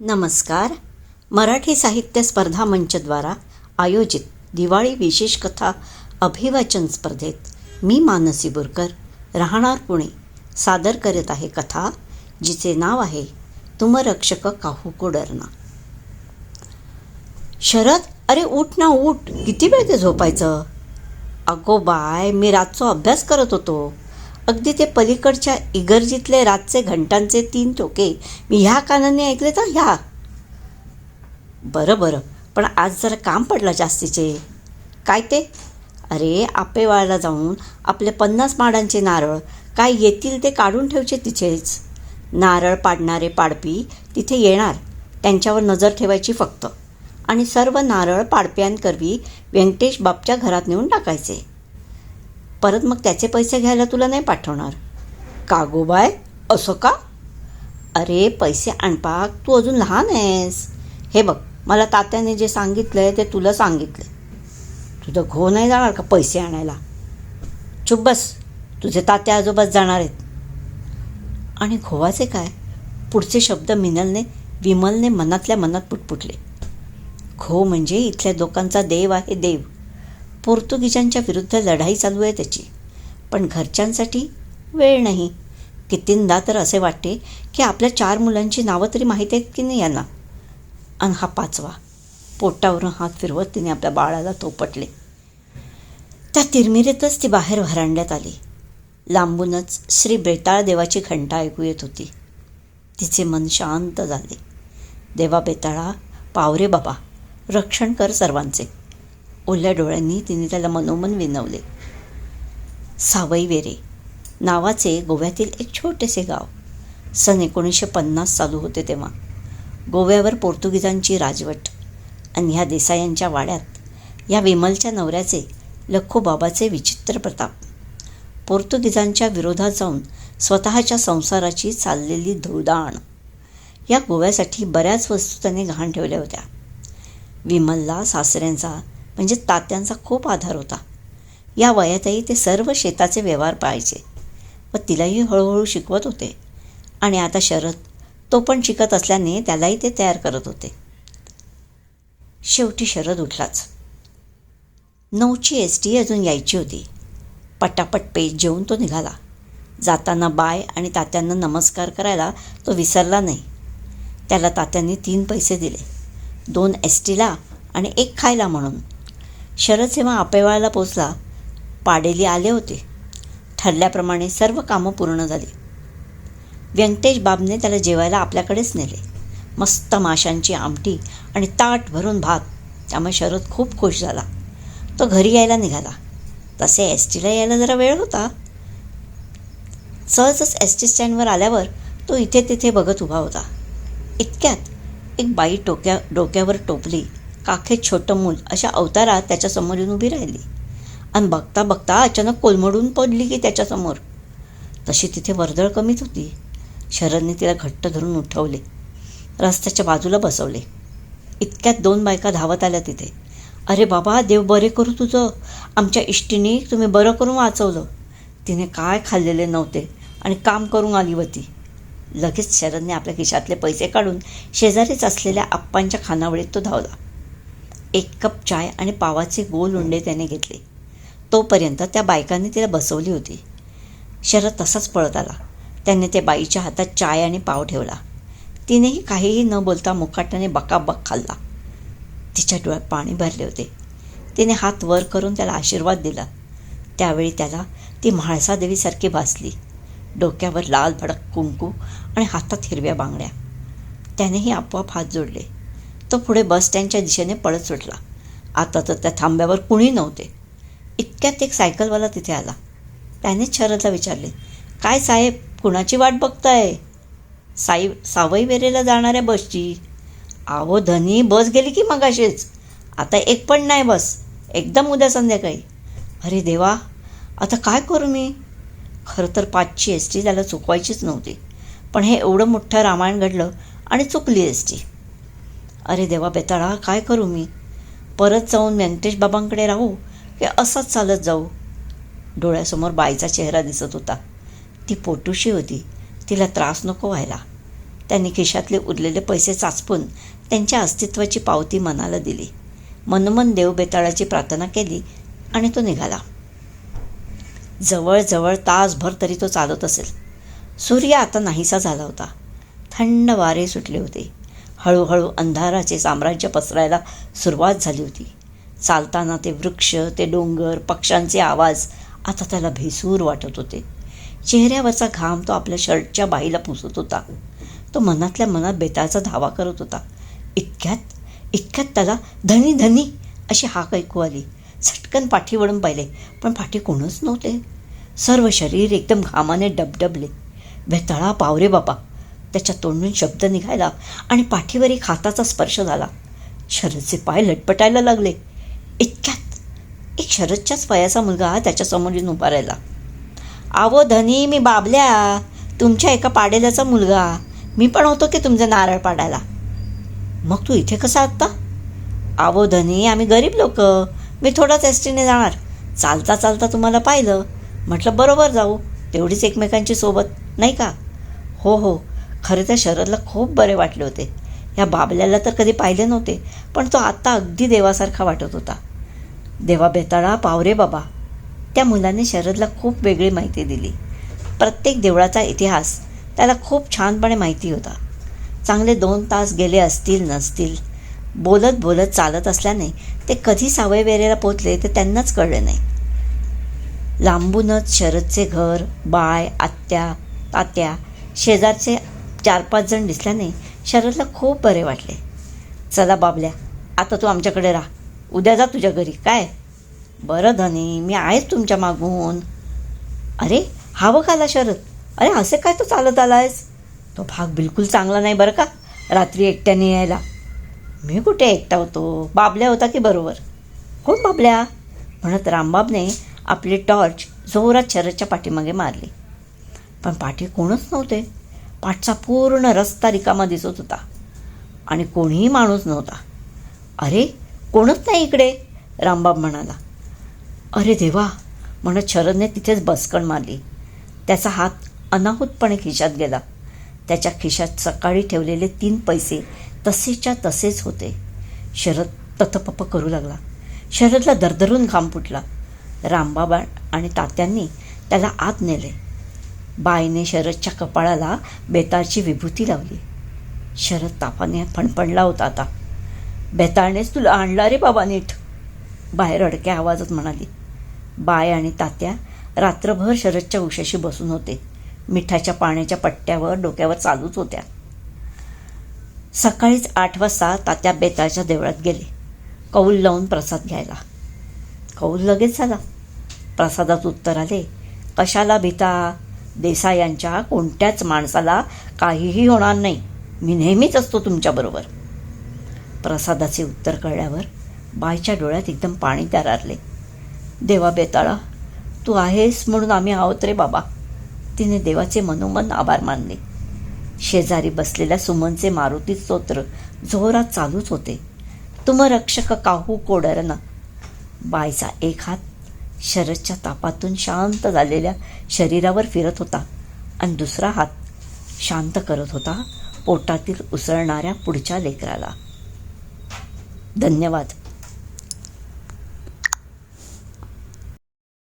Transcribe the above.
नमस्कार. मराठी साहित्य स्पर्धा मंचद्वारा आयोजित दिवाळी विशेष कथा अभिवाचन स्पर्धेत मी मानसी बोरकर राहणार पुणे. सादर करत आहे कथा जिचे नाव आहे तुम रक्षक काहू को डरना शरद अरे उठ ना उठ किती वेळ ते झोपायचं? अगो बाय मी रातचो अभ्यास करत होतो. अगदी ते पलीकडच्या इगर्जीतले रातचे घंटांचे तीन टोके. मी ह्या कानाने ऐकले तर ह्या. बरं बरं. पण आज जरा काम पडलं जास्तीचे. काय ते? अरे आपेवाळाला जाऊन आपले पन्नास माडांचे नारळ. काय येतील ते काढून ठेवचे तिथेच नारळ पाडणारे पाडपी तिथे येणार. त्यांच्यावर नजर ठेवायची फक्त. आणि सर्व नारळ पाडप्यांकरवी व्यंकटेश बापच्या घरात नेऊन टाकायचे. परत मग त्याचे पैसे घ्यायला तुला नाही पाठवणार. का गो बाय? असं का? अरे पैसे आणपाक तू अजून लहान आहेस. हे बघ मला तात्याने जे सांगितलं आहे ते तुला सांगितलं तुझं घो नाही जाणार का पैसे आणायला? चुप बस. तुझे तात्या आजोबाच जाणार आहेत. आणि घोवाचे काय? पुढचे शब्द मिनलने विमलने मनातल्या मनात पुटपुटले. घो म्हणजे इथल्या लोकांचा देव आहे देव. पोर्तुगीजांच्या विरुद्ध लढाई चालू आहे त्याची. पण घरच्यांसाठी वेळ नाही. कितींदा तर असे वाटते की आपल्या चार मुलांची नावं तरी माहीत आहेत की नाही यांना? आणि हा पाचवा. पोटावरून हात फिरवत तिने आपल्या बाळाला तोपटले त्या तिरमिरीतच ती बाहेर व्हरांड्यात आली. लांबूनच श्री बेताळ देवाची घंटा ऐकू येत होती. तिचे मन शांत झाले. देवा बेताळा पावरे बाबा रक्षण कर सर्वांचे. ओल्या डोळ्यांनी तिने त्याला मनोमन विनवले. सावईवेरे नावाचे गोव्यातील एक छोटेसे गाव. सन एकोणीसशे पन्नास चालू होते तेव्हा. गोव्यावर पोर्तुगीजांची राजवट आणि ह्या देसायांच्या वाड्यात या विमलच्या नवऱ्याचे लखोबाबाचे विचित्र प्रताप. पोर्तुगीजांच्या विरोधात जाऊन स्वतःच्या संसाराची चाललेली धुळदाण या गोव्यासाठी बऱ्याच वस्तू त्याने घाण ठेवल्या होत्या. विमलला सासऱ्यांचा म्हणजे तात्यांचा खूप आधार होता. या वयातही ते सर्व शेताचे व्यवहार पाहायचे व तिलाही हळूहळू शिकवत होते. आणि आता शरद तो पण शिकत असल्याने त्यालाही ते तयार करत होते. शेवटी शरद उठलाच. नऊची एस टी अजून यायची होती. पटापट पेज जेवून तो निघाला. जाताना बाय आणि तात्यांना नमस्कार करायला तो विसरला नाही. त्याला तात्यांनी तीन पैसे दिले. दोन एस टीला आणि एक खायला म्हणून. शरद जेव्हा आपेवाळ्याला पोचला पाडेली आले होते. ठरल्याप्रमाणे सर्व कामं पूर्ण झाली. व्यंकटेश बाबने त्याला जेवायला आपल्याकडेच नेले. मस्त माशांची आमटी आणि ताट भरून भात त्यामुळे शरद खूप खुश झाला. तो घरी यायला निघाला. तसे एस टीला यायला जरा वेळ होता. सहजच एस टी स्टँडवर आल्यावर तो इथे तिथे बघत उभा होता. इतक्यात एक बाई टोक्या डोक्यावर टोपली काखेत छोटं मूल अशा अवतारात त्याच्यासमोर येऊन उभी राहिली. आणि बघता बघता अचानक कोलमडून पडली की त्याच्यासमोर तशी तिथे वर्दळ कमीच होती. शरदने तिला घट्ट धरून उठवले. रस्त्याच्या बाजूला बसवले. इतक्यात दोन बायका धावत आल्या तिथे. अरे बाबा देव बरे करू तुझं. आमच्या इष्टीने तुम्ही बरं करून वाचवलं. तिने काय खाल्लेले नव्हते आणि काम करून आली होती. लगेच शरदने आपल्या खिशातले पैसे काढून शेजारीच असलेल्या आप्पांच्या खानावळीत तो धावला. एक कप चाय आणि पावाचे गोल उंडे त्याने घेतले. तोपर्यंत त्या बायकांनी तिला बसवली होती. शरद तसाच पळत आला. त्याने त्या बाईच्या हातात चाय आणि पाव ठेवला. तिनेही काहीही न बोलता मुकाट्याने बकाबक खाल्ला. तिच्या डोळ्यात पाणी भरले होते. तिने हात वर करून त्याला आशीर्वाद दिला. त्यावेळी त्याला ती म्हाळसादेवीसारखी भासली. डोक्यावर लाल भडक कुंकू आणि हातात हिरव्या बांगड्या. त्यानेही आपोआप हात जोडले. तो पुढे बस स्टँडच्या दिशेने पळत सुटला. आता तर त्या थांब्यावर कुणी नव्हते. इतक्यात एक सायकलवाला तिथे आला. त्यानेच शरदला विचारले काय साहेब कुणाची वाट बघताय? साई सावई वेरेला जाणाऱ्या बसची. आहो धनी बस गेली की मगाशीच. आता एक पण नाही बस. एकदम उद्या संध्याकाळी. अरे देवा आता काय करू मी? खरं तर पाचची एस टी त्याला चुकवायचीच नव्हती. पण हे एवढं मोठं रामायण घडलं आणि चुकली एस टी. अरे देवा बेताळा काय करू मी? परत जाऊन व्यंकटेश बाबांकडे राहू की असंच चालत जाऊ? डोळ्यासमोर बाईचा चेहरा दिसत होता. ती पोटूशी होती. तिला त्रास नको व्हायला. त्यांनी खिशातले उरलेले पैसे चाचपून त्यांच्या अस्तित्वाची पावती मनाला दिली. मनमन देव बेताळाची प्रार्थना केली आणि तो निघाला. जवळजवळ तासभर तरी तो चालत असेल. सूर्य आता नाहीसा झाला होता. थंड वारे सुटले होते. हळूहळू अंधाराचे साम्राज्य पसरायला सुरुवात झाली होती. चालताना ते वृक्ष ते डोंगर पक्ष्यांचे आवाज आता त्याला भेसूर वाटत होते. चेहऱ्यावरचा घाम तो आपल्या शर्टच्या बाईला पुसत होता. तो मनातल्या मनात बेताळचा धावा करत होता. इतक्यात इतक्यात त्याला धनी धनी अशी हाक ऐकू आली. चटकन पाठी वळून पाहिले पण पाठी कोणच नव्हते. सर्व शरीर एकदम घामाने डबडबले. बेताळा पावरे बाबा त्याच्या तोंडून शब्द निघायला आणि पाठीवर एक हाताचा स्पर्श झाला. शरदचे पाय लटपटायला लागले. इतक्यात एक शरदच्याच वयाचा मुलगा त्याच्यासमोर येऊन उभा राहिला. आवो धनी मी बाबल्या. तुमच्या एका पाडेल्याचा मुलगा. मी पण होतो की तुमचा नारळ पाडायला. मग तू इथे कसा आत्ता? आवो धनी आम्ही गरीब लोक. मी थोडाच एस टीने जाणार. चालता चालता तुम्हाला पाहिलं. म्हटलं बरोबर जाऊ. तेवढीच एकमेकांची सोबत नाही का? हो हो. खरे तर शरदला खूप बरे वाटले होते. या बाबल्याला तर कधी पाहिले नव्हते पण तो आत्ता अगदी देवासारखा वाटत होता. देवा बेताळा पावरे बाबा. त्या मुलाने शरदला खूप वेगळी माहिती दिली. प्रत्येक देवळाचा इतिहास त्याला खूप छानपणे माहिती होता. चांगले दोन तास गेले असतील नसतील. बोलत बोलत चालत असल्याने ते कधी सावयवेरेला पोचले ते त्यांनाच कळले नाही. लांबूनच शरदचे घर बाय आत्या तात्या शेजारचे चार पाच जण दिसल्याने शरदला खूप बरे वाटले. चला बाबल्या आता तू आमच्याकडे राहा. उद्या जा तुझ्या घरी. काय? बरं धनी मी आहेच तुमच्या मागून. अरे हवं काला शरद? अरे असे काय तू चालत आला आहेस तो भाग बिलकुल चांगला नाही बरं का? रात्री एकट्याने यायला. मी कुठे एकटा होतो? बाबल्या होता की बरोबर? कोण बाबल्या. म्हणत रामबाबने आपली टॉर्च जोरात शरदच्या पाठीमागे मारली. पण पाठी कोणच नव्हते. पाठचा पूर्ण रस्ता रिकामा दिसत होता. आणि कोणीही माणूस नव्हता. अरे कोणच नाही इकडे? रामबाब म्हणाला. अरे देवा म्हणत शरदने तिथेच बसकण मारली. त्याचा हात अनाहूतपणे खिशात गेला. त्याच्या खिशात सकाळी ठेवलेले तीन पैसे तसेच्या तसेच होते. शरद तथपप करू लागला. शरदला दरदरून घाम फुटला. रामबाबा आणि तात्यांनी त्याला आत नेले. बाईने शरदच्या कपाळाला बेताळची विभूती लावली. शरद तापाने फणफणला होता आता. बेताळनेच तुला आणला रे बाबा नीट बाहेर अडक्या आवाजात म्हणाली. बाय आणि तात्या रात्रभर शरदच्या उशाशी बसून होते. मिठाच्या पाण्याच्या पट्ट्यावर डोक्यावर चालूच होत्या. सकाळीच आठ वाजता तात्या बेताळच्या देवळात गेले. कौल लावून प्रसाद घ्यायला. कौल लगेच झाला. प्रसादात उत्तर आले कशाला भीता देसायांच्या कोणत्याच माणसाला काहीही होणार नाही. मी नेहमीच असतो तुमच्याबरोबर प्रसादाचे उत्तर कळल्यावर बाईच्या डोळ्यात एकदम पाणी दरारले. देवा बेताळा तू आहेस म्हणून आम्ही आहोत रे बाबा. तिने देवाचे मनोमन आभार मानले. शेजारी बसलेल्या सुमनचे मारुती स्तोत्र जोरात चालूच होते. तुम रक्षक काहू कोडरना. बायचा एक हात शरदच्या तापातून शांत झालेल्या शरीरावर फिरत होता आणि दुसरा हात शांत करत होता पोटातील उसळणाऱ्या पुढच्या लेकराला. धन्यवाद.